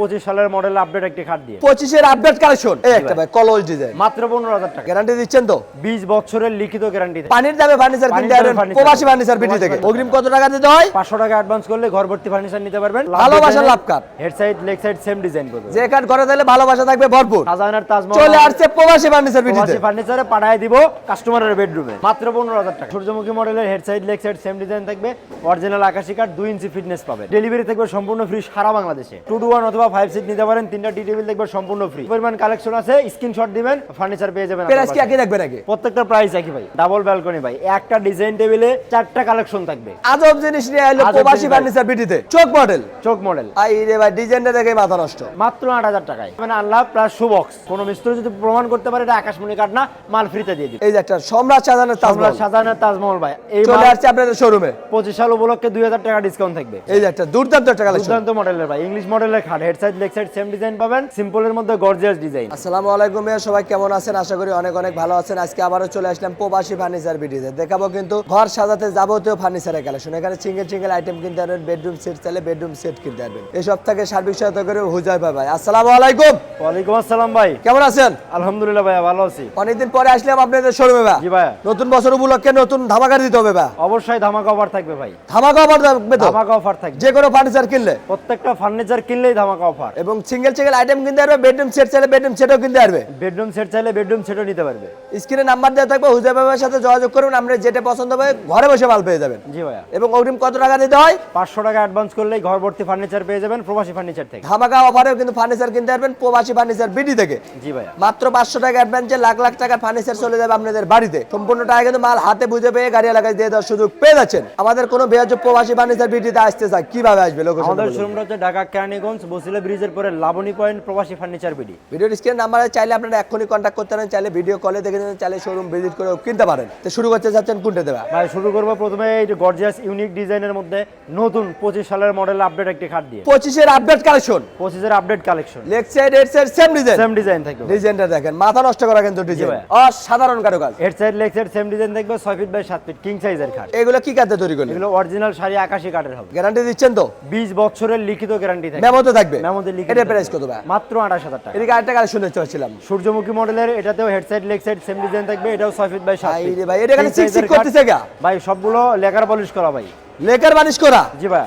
পঁচিশ সালের model update একটি খাট দিয়ে। পঁচিশের আপডেট কালেকশন একটা ভাই ডিজাইন মাত্র পনেরো হাজার টাকা। গ্যারান্টি দিচ্ছেন তো? বিশ বছরের লিখিত গ্যারান্টি পানির দামে ফার্নিচার কিনতে পারবেন। প্রবাসী ফার্নিচার বিটি থেকে। অগ্রিম কত টাকা দিতে হয়? পাঁচশো টাকা অ্যাডভান্স করলে ঘর ভর্তি ফার্নিচার নিতে পারবেন। ভালোবাসার love cut. Head side leg side same design করবে। যে ঘরে ভালোবাসা থাকবে ভরপুর। শাহজাহানের তাজমহল চলে আসছে প্রবাসী ফার্নিচার বিটিতে প্রবাসী ফার্নিচারে পাঠায় দিব কাস্টমারের বেডরুমে মাত্র পনেরো হাজার টাকা। সূর্যমুখী মডেলের head side leg side same design থাকবে। অরিজিনাল আকাশি কাঠ দুই ইঞ্চি ফিটনেস পাবে ডেলিভারি থাকবে সম্পূর্ণ ফ্রি সারা বাংলাদেশে। টু টু ওয়ান অথবা ফাইভ সিট নিতে পারেন তিনটা টি টেবিল দেখবে সম্পূর্ণ ফ্রি পরিমাণ কালেকশন আছে স্ক্রিনশট দিবেন ফার্নিচার পেয়ে যাবেন প্রাইস কি একই থাকবে নাকি প্রত্যেকটা প্রাইস একই ভাই ডাবল ব্যালকনি ভাই একটা ডিজাইন টেবিলে চারটা কালেকশন থাকবে। আজব জিনিস নিয়ে আজব প্রবাসী ফার্নিচার বিটিতে। চোখ মডেল চোখ মডেল আই রে ভাই ডিজাইনটা দেখে মাথা নষ্ট। মাত্র আট হাজার টাকায়। মানে আল্লাহ প্লাস সুবক্স কোনো মিস্ত্রি যদি প্রমাণ করতে পারে এটা আকাশমণি কাঠ না মাল ফ্রিতে দিয়ে দিবে। এই যে একটা সম্রাট আমরা তাজমহল। সাজানের তাজমহল ভাই। এই চলে আসছে আপনাদের শোরুমে পঁচিশ সাল উপলক্ষে দুই হাজার টাকা ডিসকাউন্ট থাকবে। এই যে একটা দুর্দান্ত একটা কালেকশন দুর্দান্ত মডেলের ভাই ইংলিশ মডেলের খাট head side leg side same design পাবেন। সিম্পলের মধ্যে গর্জিয়াস ডিজাইন আসসালামু আলাইকুম ভাইয়া, সবাই কেমন আছেন? আশা করি অনেক অনেক ভালো আছেন। আজকে আবারও চলে আসলাম প্রবাসী ফার্নিচার ভিডিওতে দেখাবো কিন্তু ঘর সাজাতে যাবতীয় ফার্নিচারের কালেকশন এখানে সিঙ্গেল সিঙ্গেল আইটেম কিনতে পারবেন বেডরুম সেট চাইলে বেডরুম সেট কিনতে পারবেন। এসব থেকে সার্বিক সহায়তা করে হুজাই ভাই ভাই। আসসালামু আলাইকুম। ওয়ালাইকুম আসসালাম ভাই। কেমন আছেন? আলহামদুলিল্লাহ ভাইয়া ভালো আছি। অনেকদিন পরে আসলাম আপনাদের শোরুমে ভাই। জি ভাইয়া। নতুন বছর উপলক্ষে নতুন ধামাকা দিতে হবে বা অবশ্যই ধামাকা অফার থাকবে ভাই। ধামাকা অফার থাকবে তো? ধামাকা অফার থাকবে। যে কোনো ফার্নিচার কিনলে? প্রত্যেকটা ফার্নিচার কিনলেই ধামাকা অফার এবং সিঙ্গেল সিঙ্গেল আইটেম কিনতে পারবে বেডরুম সেট চাইলে বেডরুম সেটও কিনতে পারবে। বেডরুম সেট চাইলে বেডরুম সেটও নিতে পারবে। স্ক্রিনে নাম্বার দেওয়া থাকবে হুজাই সাথে যোগাযোগ করুন আমরা যেটা পছন্দ হবে ঘরে বসে মাল পেয়ে যাবেন। জি ভাইয়া। এবং অগ্রিম কত টাকা দিতে হয়? পাঁচশো টাকা অ্যাডভান্স করলেই ঘর ভর্তি ফার্নিচার পেয়ে যাবেন প্রবাসী ফার্নিচার থেকে। ধামাকা অফারেও কিন্তু ফার্নিচার কিনতে পারবেন প্রবাসী ফার্নিচার বিডি থেকে। জি ভাইয়া। মাত্র পাঁচশো টাকা অ্যাডভান্সে লাখ লাখ টাকার ফার্নিচার চলে যাবে আপনাদের বাড়িতে। সম্পূর্ণ টাকা কিন্তু মাল হাতে বুঝে পেয়ে গাড়ি এলাকায় দিয়ে দেওয়ার সুযোগ পেয়ে যাচ্ছেন। আমাদের কোনো বেয়াজ প্রবাসী ফার্নিচার বিডিতে আসতে চায় কীভাবে আসবে? আমাদের শোরুমটা হচ্ছে ঢাকা কেরানীগঞ্জ বসিলা ব্রিজের পরে Laboni point Probashi furniture BD. ভিডিওর স্ক্রিন নাম্বারে চাইলে আপনারা এখনই কন্ট্যাক্ট করতে পারেন চাইলে ভিডিও কলে দেখে নিতে চাইলে শোরুম ভিজিট করে কিনতে পারেন। তো শুরু করতে যাচ্ছেন কোনটা দেওয়া ভাই শুরু করব প্রথমে এই যে গর্জিয়াস ইউনিক ডিজাইনের মধ্যে নতুন পঁচিশ সালের মডেল আপডেট একটি খাট দিয়ে। পঁচিশের আপডেট কালেকশন পঁচিশের update collection leg side head side same design same design থাকবে ডিজাইনটা দেখেন মাথা নষ্ট করা কিন্তু ডিজাইন। অসাধারণ কারুকাজ। Head side leg side same design থাকবে ছয় ফিট বাই সাত ফিট কিং সাইজের খাট। এগুলো কি কাজে তৈরি করলেন? এগুলো অরিজিনাল শাড়ি আকাশি কাঠের হবে। গ্যারান্টি দিচ্ছেন তো? বিশ বছরের লিখিত গ্যারান্টি থাকবে। মেমোতে থাকবে? মেমোতে লিখিত এটা প্রাইস কত ভাই? মাত্র আঠাশ হাজার টাকা। এদিকে আরেকটা কালেকশন দেখতে পাচ্ছিলাম সূর্যমুখী মডেলের এটাতেও head leg side same design থাকবে এটাও ছয় ফিট বাই সাত ফিট ভাই, এটা খালি King চিক চিক size এর করতেছে গা। ভাই সবগুলো লেকার পলিশ করা ভাই। লেকার বানিশ করা? জি ভাই।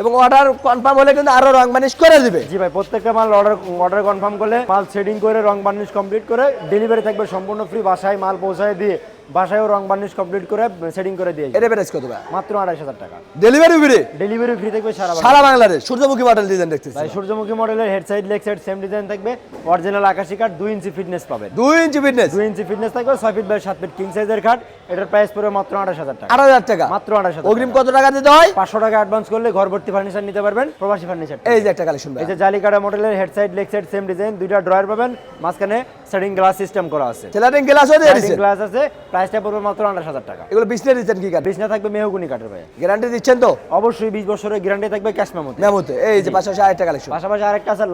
এবং অর্ডার কনফার্ম হলে কিন্তু আরও রং করে দিবে। জি ভাই প্রত্যেকটা মাল অর্ডার অর্ডার কনফার্ম করলে মাল শেডিং করে রং বার্নিশ কমপ্লিট করে ডেলিভারি থাকবে সম্পূর্ণ ফ্রি বাসায় মাল পৌঁছায় দিয়ে। বাসায়ও রং বার্নিশ কমপ্লিট করে সেটিং করে দিয়ে। এটা প্রাইস কত ভাই? মাত্র আড়াইশ হাজার টাকা। ডেলিভারি ফ্রি ডেলিভারি ফ্রি থাকবে সারা সারা বাংলাদেশ। সূর্যমুখী মডেল ডিজাইন দেখতেছি। ভাই সূর্যমুখী মডেলের head side leg side same design থাকবে। অরিজিনাল আকাশি কাঠ দুই ইঞ্চি ফিটনেস পাবেন। দুই ইঞ্চি ফিটনেস দুই ইঞ্চি ফিটনেস থাকবে ছয় ফিট বাই সাত ফিট কিং সাইজের খাট এটার প্রাইস পড়বে মাত্র আঠাশ হাজার টাকা। আট হাজার টাকা? মাত্র আঠাশ হাজার অগ্রিম কত টাকা দিতে হয়? পাঁচশো টাকা অ্যাডভান্স করলে ঘর ভর্তি ফার্নিচার নিতে পারবেন প্রবাসী ফার্নিচার এই যে একটা কালেকশন ভাই। এই যে জালিকাটা মডেলের head side leg side same design দুইটা ড্রয়ার পাবেন। মাঝখানে সেটিং গ্লাস সিস্টেম করা আছে। সেলারিং গ্লাসও দিয়ে দিচ্ছে গ্লাস আছে। প্রাইসটা পড়বে মাত্র আঠাশ হাজার টাকা। এগুলো বিছনে দিচ্ছেন কি বিছনা থাকবে মেহগুনি কাঠের ভাই। গ্যারান্টি দিচ্ছেন তো? অবশ্যই বিশ বছরের গ্যারান্টি থাকবে ক্যাশ মেমোতে মেমোতে এই যে পাশাপাশি আরেকটা কালেকশন পাশাপাশি আরেকটা আছে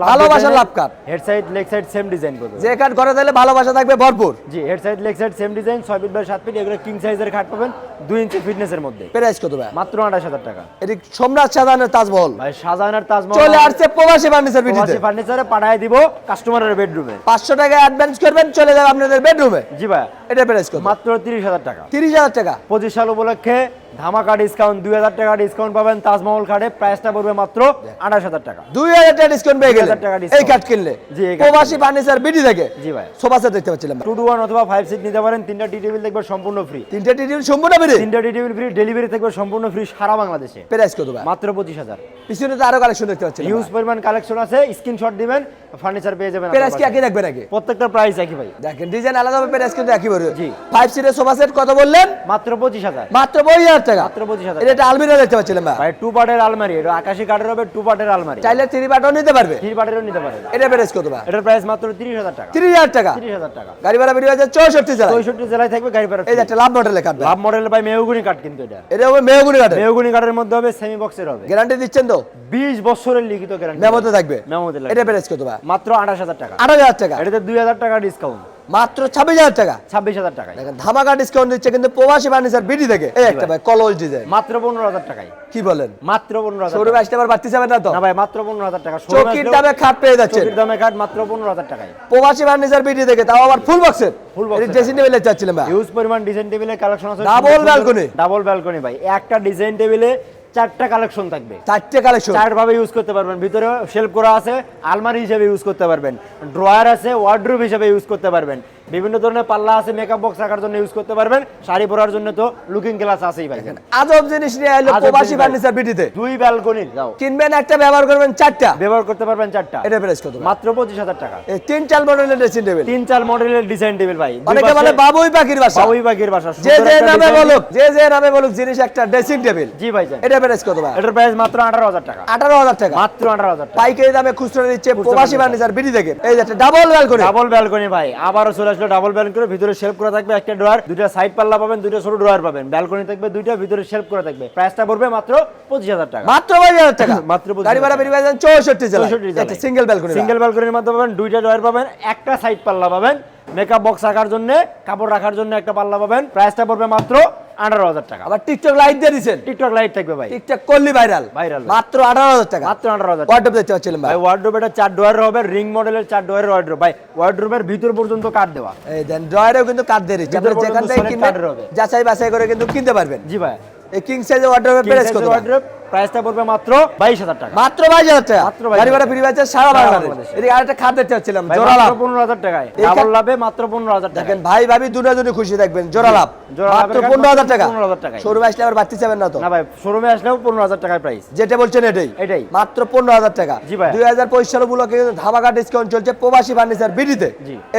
লাভ কাঠ। Head side leg side same design করবে। যে কাঠ ঘরে দিলে ভালোবাসা থাকবে ভরপুর। জি head side leg side same design ছয় ফিট বাই সাত ফিট এগুলো কিং সাইজের খাট পাবেন। দুই ইঞ্চি ফিটনেসের মধ্যে। প্রাইস কত ভাই? মাত্র আঠাশ হাজার টাকা। এটি সম্রাট সাজানের তাজমহল। ভাই শাহজাহানের তাজমহল চলে আসছে প্রবাসী ফার্নিচার ফার্নিচারে পাঠায় দিব কাস্টমারের বেডরুমে পাঁচশো টাকা অ্যাডভান্স করবেন চলে যাবে আপনাদের বেডরুমে জি ভাই এটা প্রাইস কত? মাত্র তিরিশ হাজার টাকা। তিরিশ হাজার টাকা। পঁচিশ সাল উপলক্ষে ধামাকা ডিসকাউন্ট দুই হাজার টাকা ডিসকাউন্ট পাবেন। তাজমহল কার্ডে প্রাইসটা পড়বে মাত্র আঠাশ হাজার টাকা। দুই হাজার টাকা ডিসকাউন্ট পেয়ে গেলেন টাকা এই কাঠ কিনলে। জি, প্রবাসী ফার্নিচার বিটি থেকে। জি ভাই। সোফা সেট দেখতে পাচ্ছিলাম টু টু ওয়ান অথবা ফাইভ সিট নিতে পারেন। তিনটা টি টেবিল দেখবে সম্পূর্ণ ফ্রি তিনটে টিটি সম্পূর্ণ বেরিয়ে তিনটা টি টেবিল ফ্রি ডেলিভারি থাকবে সম্পূর্ণ ফ্রি সারা বাংলাদেশে। প্রাইস কত ভাই? মাত্র পঁচিশ হাজার। পিছনে তো আরও কালেকশন দেখতে পাচ্ছিলাম হিউজ পরিমাণ কালেকশন আছে। স্ক্রিনশট দিবেন ফার্নিচার পেয়ে যাবেন প্রাইস কি একই নাকি? বাসায়। প্রত্যেকটা প্রাইস একই ভাই। দেখেন ডিজাইন আলাদা হবে প্রাইস কিন্তু একই পড়বে। জি। ফাইভ সিটের সোফা সেট কত বললেন? মাত্র পঁচিশ হাজার। মাত্র বই হাজার টাকা। মাত্র পঁচিশ হাজার এটা আলমিরা দেখতে পাচ্ছিলাম ভাই। টু পার্টের আলমারি। এটা আকাশি কাঠের হবে টু পার্টের আলমারি। চাইলে থ্রি পার্টও নিতে পারবে। থ্রি পার্টেরও নিতে পারেন এটা প্রাইস কত ভাই? এটার প্রাইস মাত্র তিরিশ হাজার টাকা। তিরিশ হাজার টাকা। তিরিশ হাজার টাকা। গাড়ি ভাড়া বেরিয়ে আছে চৌষট্টি জেলা চৌষট্টি জেলায় থাকবে গাড়ি ভাড়া এই একটা লাভ মডেলের কাঠ লাভ মডেল ভাই মেহগুনি কাঠ কিন্তু এটা। এটা হবে মেহগুনি কাঠের মেহগুনি কাঠের মধ্যে হবে সেমি বক্সের হবে। গ্যারান্টি দিচ্ছেন তো? বিশ বছরের লিখিত গ্যারান্টি মেমোতে থাকবে। মেমোতে এটা প্রাইস কত ভাই? মাত্র আঠাশ হাজার টাকা। আট হাজার টাকা। এটাতে দুই হাজার টাকা ডিসকাউন্ট মাত্র ছাব্বিশ হাজার টাকা। ছাব্বিশ হাজার টাকায়। দেখেন ধামাকা ডিসকাউন্ট দিচ্ছে কিন্তু প্রবাসী ফার্নিচার বিডি থেকে। এই একটা ভাই কলস ডিজাইন মাত্র পনেরো হাজার টাকায়। কি বলেন? মাত্র পনেরো হাজার শোরুমে আসতে আবার বাড়তি যাবেন না তো? না ভাই মাত্র পনেরো হাজার টাকা। চকির দামে খাট পেয়ে যাচ্ছেন চকির দামে কাঠ মাত্র পনেরো হাজার টাকায়। প্রবাসী ফার্নিচার বিডি থেকে তাও আবার ফুল বক্সের box এর। ড্রেসিং টেবিলে চাচ্ছিলাম ভাই। হিউজ পরিমাণ ডিজাইন টেবিলের কালেকশন আছে। Double balcony? ডাবল ব্যালকনি ভাই। একটা ডিজাইন টেবিলে চারটা কালেকশন থাকবে। চারটে কালেকশন চার ভাবে ইউজ করতে পারবেন। ভিতরে শেলফ করা আছে আলমারি হিসেবে ইউজ করতে পারবেন। ড্রয়ার আছে ওয়ার্ড্রুব হিসেবে ইউজ করতে পারবেন। বিভিন্ন ধরনের পাল্লা আছে মেকআপ বক্স রাখার জন্য ইউজ করতে পারবেন। শাড়ি পরার জন্য তো লুকিং গ্লাস আছেই ভাই। আজব জিনিস নিয়ে এলো প্রবাসী ফার্নিচার বিডিতে দুই ব্যালকনি যাও। কিনবেন একটা ব্যবহার করবেন চারটা। ব্যবহার করতে পারবেন চারটা। এটা প্রাইস কত মাত্র পঁচিশ হাজার টাকা। এই তিন চার মডেলের ড্রেসিং টেবিল তিন চার মডেলের ডিজাইন টেবিল ভাই। অনেকে বলে বাবুই পাখির বাসা। বাবুই বাগির বাসা। যে যে নামে বলুক যে যে নামে বলুক জিনিস একটা ড্রেসিং টেবিল জি ভাই। এটা প্রাইস কত ভাই? এটার প্রাইস মাত্র আঠারো হাজার টাকা। আঠারো হাজার টাকা। মাত্র আঠারো হাজার টাকা। পাইকারি দামে খুচরা দিচ্ছে প্রবাসী। ফার্নিচার বিডি থেকে। এই যে একটা ডাবল ব্যালকনি ডাবল ব্যালকনি ভাই। আবারও চলে আসলো ডাবল ব্যালকনি ভিতরে শেলফ করা থাকবে একটা ড্রয়ার দুইটা সাইড পাল্লা পাবেন দুইটা ছোট ড্রয়ার পাবেন। ব্যালকনি থাকবে দুইটা ভিতরে শেলফ করা থাকবে। প্রাইসটা পড়বে মাত্র পঁচিশ হাজার টাকা। মাত্র পঁচিশ হাজার টাকা? মাত্র গাড়ি ভাড়া বেরিয়ে যান চৌষট্টি একটা সিঙ্গেল ব্যালকনি সিঙ্গেল ব্যালকনির মধ্যে পাবেন দুইটা ড্রয়ার পাবেন একটা সাইড পাল্লা পাবেন। মেকআপ বক্স রাখার জন্য কাপড় রাখার জন্য একটা পাল্লা পাবেন। প্রাইসটা পড়বে মাত্র আঠারো হাজার টাকা। আবার টিকটক লাইট দিয়ে দিচ্ছেন টিকটক লাইট থাকবে ভাই। টিকটক করলি ভাইরাল ভাইরাল মাত্র আঠারো হাজার টাকা। মাত্র আঠারো হাজার ওয়ার্ড্রোপ দেখতে পাচ্ছিলাম ভাই। ওয়ার্ড্রোপ এটা চার ডোয়ার হবে রিং মডেলের চার ডোয়ারের ওয়ার্ড্রোপ ভাই ওয়ার্ড্রোপের ভিতর পর্যন্ত কাট দেওয়া। এই দেন ড্রয়ারেও কিন্তু কাঠ দিয়ে দিচ্ছে আপনি যেখান থেকে কিনবেন। যাচাই বাছাই করে কিন্তু কিনতে পারবেন। জি ভাই। এই কিং সাইজ ওয়ার্ড্রোপের প্রাইস কত ভাই? প্রাইসটা পড়বে মাত্র বাইশ হাজার টাকা। মাত্র বাইশ হাজার টাকা? মাত্র 22,000 গাড়ি ভাড়া ফ্রি পাচ্ছে সারা বাংলাদেশ। এদিকে আরেকটা খাট দেখতে পাচ্ছিলাম জোড়া লাভ। পনেরো হাজার টাকায়। ডাবল লাভে মাত্র পনেরো হাজার টাকা দেখেন ভাই ভাবি দুটো যদি খুশি থাকবেন জোড়া লাভ। মাত্র লাভের কাঠ পনেরো হাজার টাকা। শোরুমে আসলে আবার বাড়তি চাবেন না তো? না ভাই শোরুমে আসলেও পনেরো হাজার প্রাইস যেটা বলছেন এটাই। এটাই। মাত্র পনেরো হাজার টাকা। জি ভাই। দুই হাজার পঁচিশ সাল উপলক্ষে কিন্তু ডিসকাউন্ট চলছে প্রবাসী ফার্নিচার বিডিতে।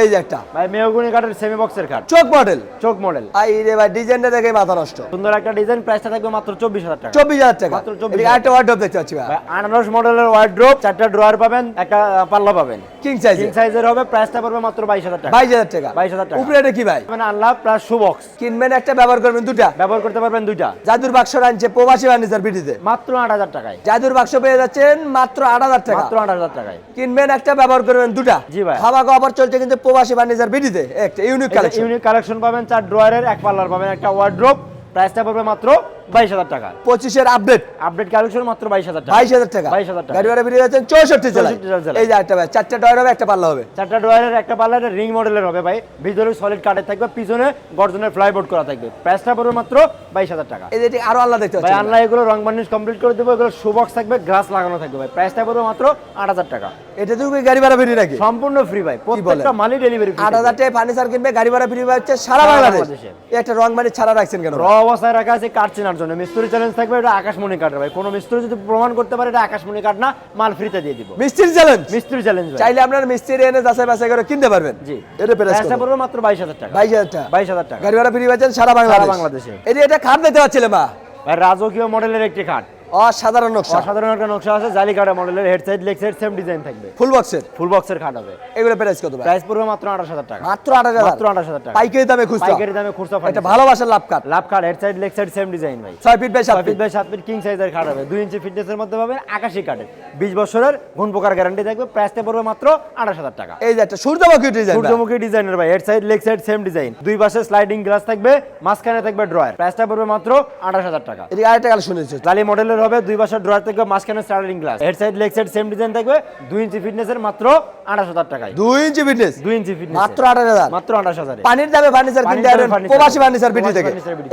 এই যে একটা। ভাই মেহগুনি কাঠের সেমি বক্সের কাঠ চোখ মডেল চোখ মডেল আই রে ভাই ডিজাইনটা দেখে মাথা নষ্ট। সুন্দর একটা ডিজাইন প্রাইসটা থাকবে মাত্র চব্বিশ হাজার টাকা। চব্বিশ হাজার টাকা। মাত্র 24,000 এদিকে আরেকটা দেখতে পাচ্ছি ভাই। ভাই, আনারস মডেলের ওয়ার্ড্রোব চারটা ড্রয়ার পাবেন একটা পাল্লা পাবেন। কিং সাইজ কিং সাইজের হবে প্রাইসটা পড়বে মাত্র বাইশ হাজার টাকা। বাইশ হাজার টাকা। 22,000 টাকা। উপরে এটা কি ভাই? মানে আনলাভ প্লাস শু বক্স কিনবেন একটা ব্যবহার করবেন দুটা ব্যবহার করতে পারবেন দুইটা। জাদুর বাক্স আনছে প্রবাসী ফার্নিচার বিডিতে মাত্র আট হাজার টাকায়। জাদুর বাক্স পেয়ে যাচ্ছেন মাত্র আট হাজার টাকা। মাত্র আট হাজার টাকায়। কিনবেন একটা ব্যবহার করবেন দুটা জি ভাই। অফার চলছে কিন্তু প্রবাসী ফার্নিচার বিডিতে একটা ইউনিক কালেকশন ইউনিক কালেকশন পাবেন চার ড্রয়ারের এক পাল্লার পাবেন একটা ওয়ার্ড্রোব প্রাইসটা পড়বে মাত্র বাইশ হাজার টাকা। পঁচিশের আপডেট আপডেট কালেকশন মাত্র বাইশ হাজার টাকা। বাইশ হাজার টাকা। বাইশ হাজার টাকা। গাড়ি ভাড়া বেরিয়ে যাচ্ছেন চৌষট্টি জেলায়। 64 জেলায়। এই যে একটা চারটা ডয়ার হবে একটা পাল্লা হবে। চারটা ড্রয়ারের একটা পাল্লা একটা রিং মডেলের হবে ভাই। ভিতরে সলিড কাঠের থাকবে পিছনে গর্জনের ফ্লাইবোর্ড করা থাকবে। প্রাইসটা পড়বে মাত্র বাইশ হাজার টাকা। এই যে আরও আল্লাহ দেখতে ভাই পাচ্ছেন। এগুলো রং বার্নিশ কমপ্লিট করে দেবো এগুলো সুবক্স থাকবে গ্লাস লাগানো থাকবে ভাই। প্রাইসটা পড়বে মাত্র আট হাজার টাকা। এটা তুমি গাড়ি ভাড়া নাকি? সম্পূর্ণ ফ্রি ভাই। প্রত্যেকটা মালই ডেলিভারি আট হাজার ফার্নিচার কিনবে গাড়ি ভাড়া ফ্রি সারা বাংলাদেশে। একটা রং ছাড়া রাখছেন কেন? র অবস্থায় রাখা আছে কাঠ চেনার জন্য। মিস্ত্রি চ্যালেঞ্জ থাকবে এটা আকাশমণি কাটার ভাই। কোনো মিস্ত্রি যদি প্রমাণ করতে পারে এটা আকাশমণি কাট না মাল ফ্রিতে দিয়ে দিব। মিস্ত্রি চ্যালেঞ্জ মিস্ত্রি চ্যালেঞ্জ ভাই। চাইলে আপনার মিস্ত্রি এনে যাচাই বাছাই করে কিনতে পারবেন। জি। এটা প্রাইস প্রাইসটা পড়বে মাত্র বাইশ হাজার টাকা। বাইশ হাজার টাকা। বাইশ হাজার টাকা। গাড়ি ভাড়া ফ্রি পাচ্ছেন সারা বাংলাদেশ। বাংলাদেশে। এই যে এটা খাট দিতে পাচ্ছিলেন বা ভাই রাজকীয় মডেলের একটি খাট অসাধারণ নকশা। অসাধারণ একটা নকশা আছে জালি কাটা মডেলের head side leg side same design থাকবে। ফুল বক্সের ফুল বক্সের খাট হবে। এগুলো প্রাইস কত ভাই? প্রাইস পড়বে মাত্র আঠাশ হাজার টাকা। মাত্র আট হাজার। মাত্র আঠাশ হাজার টাকা। পাইকারি দামে খুচরা। পাইকারি দামে খুচরা এটা ভালোবাসার love cut love cut head side leg side same design ভাই। ছয় ফিট বাই সাত ছয় ফিট ফিট বাই সাত ফিট কিং সাইজের খাট হবে। দুই ইঞ্চি ফিটনেসের মধ্যে পাবেন আকাশি কাঠের। বিশ বছরের ঘুণ প্রকার গ্যারান্টি থাকবে। প্রাইসটা পড়বে মাত্র আঠাশ হাজার টাকা। এই যে একটা সূর্যমুখী ডিজাইন সূর্যমুখী ডিজাইনের ভাই। Head side leg side same design দুই পাশে স্লাইডিং গ্লাস থাকবে মাঝখানে থাকবে ড্রয়ার প্রাইসটা পড়বে মাত্র আঠাশ হাজার টাকা। এদিকে আরেকটা কালেকশন হয়েছে জালি মডেলের হবে দুই পাশে ড্রয়ার থাকবে মাঝখানে sterling glass head side leg side same design থাকবে দুই ইঞ্চি ফিটনেসের মাত্র আঠাশ হাজার টাকায়। দুই ইঞ্চি ফিটনেস দুই ইঞ্চি ফিটনেস মাত্র আঠাশ হাজার? মাত্র আঠাশ হাজারে। পানির দামে ফার্নিচার কিনতে দামে পারবেন প্রবাসী ফার্নিচার বিটি থেকে।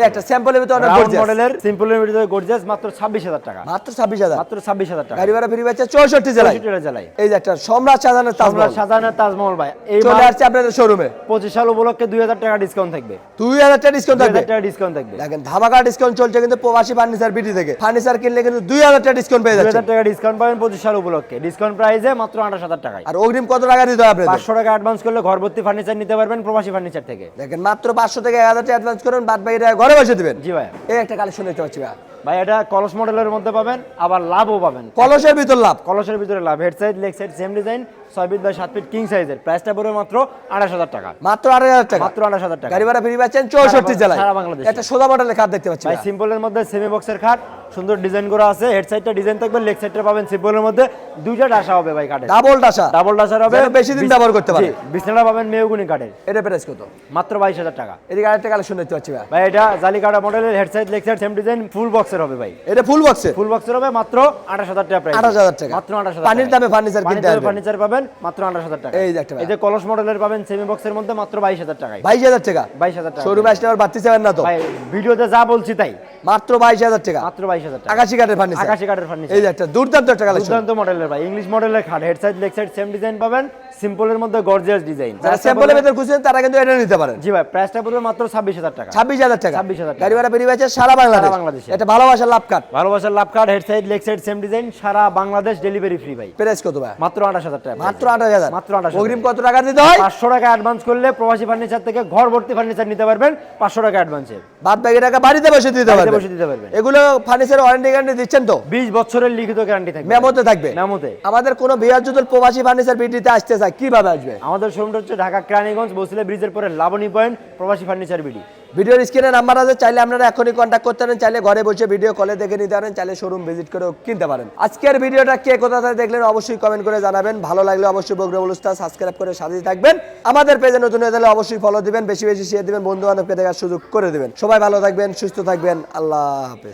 একটা স্যাম্পলের ভিতরে অনেক gorgeous। মডেলের সিম্পলের ভিতরে গর্জিয়াস মাত্র ছাব্বিশ হাজার টাকা। মাত্র ছাব্বিশ হাজার। মাত্র ছাব্বিশ হাজার টাকা। গাড়ি ভাড়া ফ্রি পাচ্ছে চৌষট্টি জেলায়। চৌষট্টিটা জেলায়। এই যে একটা সম্রাট সাজানের তাজমহল। সম্রাট শাহজাহানের তাজমহল ভাই। এই চলে আসছে আপনাদের শোরুমে পঁচিশ সাল উপলক্ষে দুই হাজার টাকা ডিসকাউন্ট থাকবে। দুই হাজার টাকা ডিসকাউন্ট থাকবে হাজার টাকা ডিসকাউন্ট থাকবে। দেখেন ধামাকা ডিসকাউন্ট চলছে কিন্তু প্রবাসী ফার্নিচার বিটি থেকে। ফার্নিচার কিনলে কিন্তু দুই হাজার টাকা ডিসকাউন্ট পেয়ে যাচ্ছে টাকা ডিসকাউন্ট পাবেন পঁচিশ সাল উপলক্ষে। ডিসকাউন্ট প্রাইসে মাত্র আঠাশ হাজার টাকায়। আর অগ্রিম কত টাকা দিতে হবে পাঁচশো টাকা অ্যাডভান্স করলে ঘরবর্তী ফার্নিচার নিতে পারবেন প্রবাসী ফার্নিচার থেকে। দেখেন মাত্র পাঁচশো থেকে এক হাজার টাকা অ্যাডভান্স করুন বাদ বাকি ঘরে বসে দেবেন। জি ভাই এই একটা কালেকশন দেখতে পাচ্ছি ভাই ভাই এটা কলস মডেলের মধ্যে পাবেন আবার লাভও পাবেন। কলসের ভিতর লাভ। কলসের ভিতরে love. Head side leg side same design ছয় ফিট বাই সাত ফিট কিং সাইজের প্রাইসটা পড়বে মাত্র আঠাশ হাজার টাকা। মাত্র আট হাজার টাকা। মাত্র আঠাশ হাজার টাকা। গাড়ি ভাড়া ফ্রি পাচ্ছেন চৌষট্টি জেলায়। সারা বাংলাদেশে। একটা সোজা মডেলের খাট দেখতে পাচ্ছি ভাই। সিম্পলের মধ্যে সেমি বক্সের খাট সুন্দর ডিজাইন করা আছে। হেড সাইডটা ডিজাইন থাকবে লেগ সাইডটা পাবেন সিম্পলের মধ্যে। দুইটা ডাসা হবে ভাই কাঠের। ডাবল ডাসা। ডাবল ডাসার হবে। বেশি দিন ব্যবহার করতে পারে। জি, বিছানাটা পাবেন মেহগুনি কাঠের। এটা প্রাইস কত? মাত্র বাইশ হাজার টাকা। এদিকে আরেকটা কালেকশন দেখতে পাচ্ছি ভাই। এটা জালিকাটা মডেলের head side leg side same design full বক্সের হবে ভাই। এটা ফুল বক্সের ফুল বক্সের হবে মাত্র আঠাশ হাজার টাকা প্রাইস আঠাশ হাজার টাকা। মাত্র 28000 পানির দামে ফার্নিচার কিনতে পারবেন। ফার্নিচার পাবেন মাত্র আঠাশ হাজার টাকা। এই যে একটা এই যে কলস মডেলের পাবেন সেমি বক্সের মধ্যে মাত্র বাইশ হাজার টাকায়। বাইশ হাজার টাকা। বাইশ হাজার টাকা। শোরুমে আসলে আবার বাড়তি চাবেন না তো? ভাই ভিডিওতে যা বলছি তাই। মাত্র বাইশ হাজার টাকা। মাত্র বাইশ হাজার টাকা। আকাশি কাঠের ফার্নিচার আকাশি কাঠের ফার্নিচার এই যে একটা দুর্দান্ত একটা কালেকশন দুর্দান্ত মডেলের ভাই। ইংলিশ মডেলের খাট head side leg side same design পাবেন। সিম্পলের মধ্যে গর্জিয়াস ডিজাইন যারা স্যাম্পলের ভেতর খুঁজছেন তারা কিন্তু এটা নিতে পারেন। জি ভাই প্রাইসটা পড়বে মাত্র ছাব্বিশ হাজার টাকা। ছাব্বিশ হাজার টাকা। 26,000 টাকা। গাড়ি ভাড়া বেরিয়ে আছে সারা বাংলাদেশ। বাংলাদেশে। এটা ভালোবাসার লাভ কাট ভালোবাসার love card head side leg side same design সারা বাংলাদেশ ডেলিভারি ফ্রি ভাই। প্রাইস কত ভাই? মাত্র আঠাশ হাজার টাকা মাত্র আঠাশ হাজার। মাত্র 28,000 অগ্রিম কত টাকা দিতে হয়? পাঁচশো টাকা অ্যাডভান্স করলে প্রবাসী ফার্নিচার থেকে ঘর ভর্তি ফার্নিচার নিতে পারবেন পাঁচশো টাকা অ্যাডভান্সে বাদ বাকি টাকা বাড়িতে বসে দিতে বাড়িতে পারবেন বসে দিতে পারবেন। এগুলো ওয়ারেন্টি গ্যারান্টি দিচ্ছেন তো? বিশ বছরের লিখিত গ্যারান্টি থাকবে। মেমোতে থাকবে। মেমোতে। আমাদের কোনো প্রবাসী ফার্নিচার বিটিতে আসতে চায় কীভাবে আসবে? আমাদের শোরুমটা হচ্ছে ঢাকা কেরানীগঞ্জ বসিলা ব্রিজের পরে Laboni point Probashi furniture BD. ভিডিওর স্ক্রিনে নাম্বার আছে, চাইলে আপনারা এখনই কন্ট্যাক্ট করতে পারেন, চাইলে ঘরে বসে ভিডিও কলে দেখে নিতে পারেন, চাইলে শোরুম ভিজিট করেও কিনতে পারেন। আজকের ভিডিওটা কে কোথা থেকে দেখলেন অবশ্যই কমেন্ট করে জানাবেন। ভালো লাগলে অবশ্যই বগ্রবল উস্তাদ সাবস্ক্রাইব করে সাজিয়ে থাকবেন। আমাদের পেজে নতুন হয়ে অবশ্যই ফলো দিবেন, বেশি বেশি শেয়ার দিবেন বন্ধু বান্ধবকে দেখার সুযোগ করে দেবেন। সবাই ভালো থাকবেন, সুস্থ থাকবেন, আল্লাহ হাফেজ।